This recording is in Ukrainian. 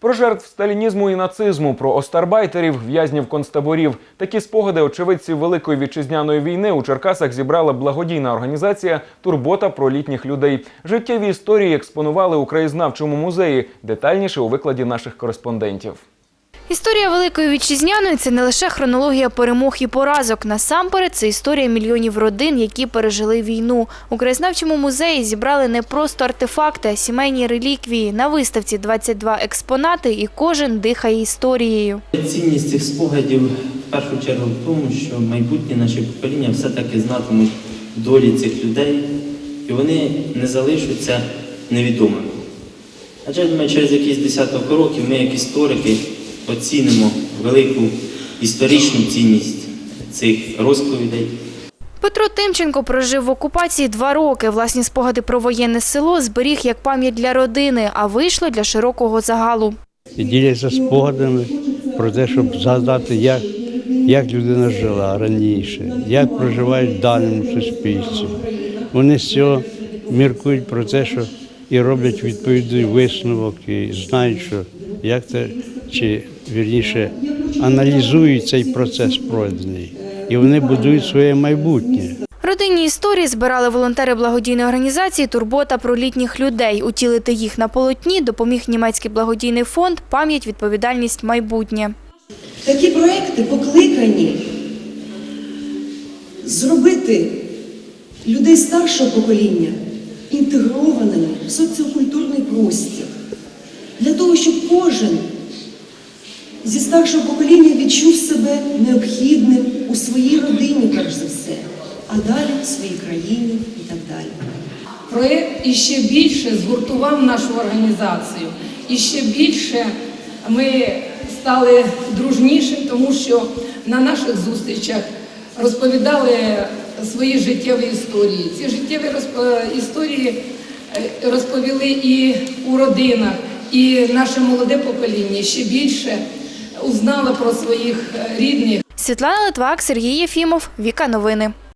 Про жертв сталінізму і нацизму, про остарбайтерів, в'язнів концтаборів. Такі спогади очевидців Великої вітчизняної війни у Черкасах зібрала благодійна організація Турбота про літніх людей. Життєві історії експонували у краєзнавчому музеї. Детальніше у викладі наших кореспондентів. Історія Великої Вітчизняної – це не лише хронологія перемог і поразок. Насамперед, це історія мільйонів родин, які пережили війну. У краєзнавчому музеї зібрали не просто артефакти, а сімейні реліквії. На виставці 22 експонати, і кожен дихає історією. Цінність цих спогадів в першу чергу в тому, що майбутнє наші покоління все-таки знатимуть долі цих людей, і вони не залишаться невідомими. Адже ми через якийсь десяток років ми, як історики, оцінимо велику історичну цінність цих розповідей. Петро Тимченко прожив в окупації два роки. Власні спогади про воєнне село зберіг як пам'ять для родини, а вийшло для широкого загалу. діляться спогадами про те, щоб згадати, як, як людина жила раніше, як проживають в даному суспільстві. Вони з цього міркують про те, що і роблять відповідний висновок, і знають, що як це, чи вірніше аналізують цей процес пройдений. І вони будують своє майбутнє. Родинні історії збирали волонтери благодійної організації Турбота про літніх людей. Утілити їх на полотні допоміг німецький благодійний фонд Пам'ять, відповідальність, майбутнє. Такі проекти покликані зробити людей старшого покоління інтегрованими в соціокультурний простір, для того, щоб кожен зі старшого покоління відчув себе необхідним у своїй родині, перш за все, а далі в своїй країні і так далі. Проєкт іще більше згуртував нашу організацію. І ще більше ми стали дружніші, тому що на наших зустрічах розповідали свої життєві історії. Ці життєві е, історії е, розповіли і у родинах, і наше молоде покоління ще більше узнало про своїх е, рідних. Світлана Литвак, Сергій Єфімов, Віка Новини.